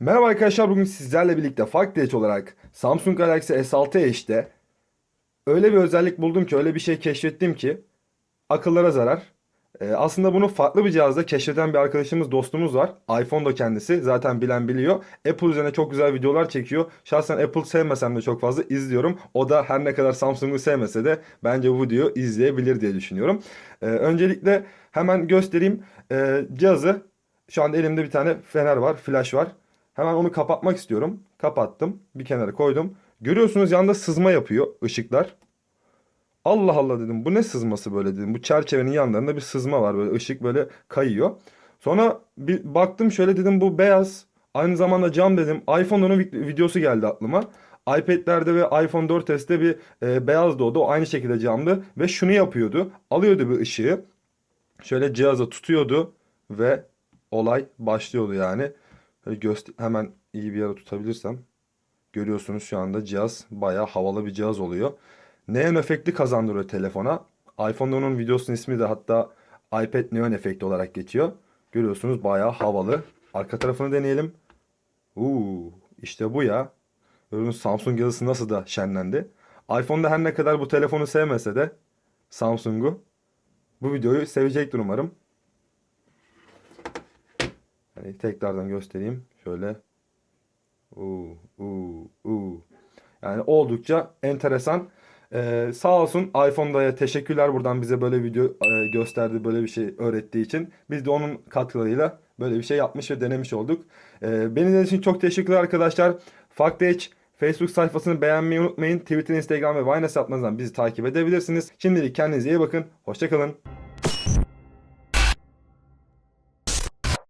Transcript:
Merhaba arkadaşlar bugün sizlerle birlikte Edge olarak Samsung Galaxy S6 Edge'de öyle bir özellik buldum ki öyle bir şey keşfettim ki akıllara zarar. Ee, aslında bunu farklı bir cihazda keşfeden bir arkadaşımız dostumuz var. iPhone da kendisi zaten bilen biliyor. Apple üzerine çok güzel videolar çekiyor. Şahsen Apple sevmesem de çok fazla izliyorum. O da her ne kadar Samsung'u sevmese de bence bu videoyu izleyebilir diye düşünüyorum. Ee, öncelikle hemen göstereyim. Ee, cihazı şu anda elimde bir tane fener var, flash var. Hemen onu kapatmak istiyorum. Kapattım. Bir kenara koydum. Görüyorsunuz yanında sızma yapıyor ışıklar. Allah Allah dedim. Bu ne sızması böyle dedim. Bu çerçevenin yanlarında bir sızma var böyle ışık böyle kayıyor. Sonra bir baktım şöyle dedim bu beyaz. Aynı zamanda cam dedim. iPhone'un vid- videosu geldi aklıma. iPad'lerde ve iPhone 4S'te bir e, beyaz doğdu. O aynı şekilde camdı ve şunu yapıyordu. Alıyordu bir ışığı. Şöyle cihaza tutuyordu ve olay başlıyordu yani. Göster hemen iyi bir yere tutabilirsem. Görüyorsunuz şu anda cihaz bayağı havalı bir cihaz oluyor. Neon efekti kazandırıyor telefona. iPhone'da onun videosunun ismi de hatta iPad Neon efekti olarak geçiyor. Görüyorsunuz bayağı havalı. Arka tarafını deneyelim. Uuu işte bu ya. Gördüğünüz Samsung yazısı nasıl da şenlendi. iPhone'da her ne kadar bu telefonu sevmese de Samsung'u bu videoyu sevecektir umarım. Hani tekrardan göstereyim. Şöyle. Uu, uu, uu. Yani oldukça enteresan. Ee, sağ olsun iPhone'da teşekkürler buradan bize böyle video e, gösterdi, böyle bir şey öğrettiği için. Biz de onun katkılarıyla böyle bir şey yapmış ve denemiş olduk. Ee, beni için çok teşekkürler arkadaşlar. Edge Facebook sayfasını beğenmeyi unutmayın. Twitter, Instagram ve Vine hesaplarınızdan bizi takip edebilirsiniz. Şimdilik kendinize iyi bakın. Hoşçakalın.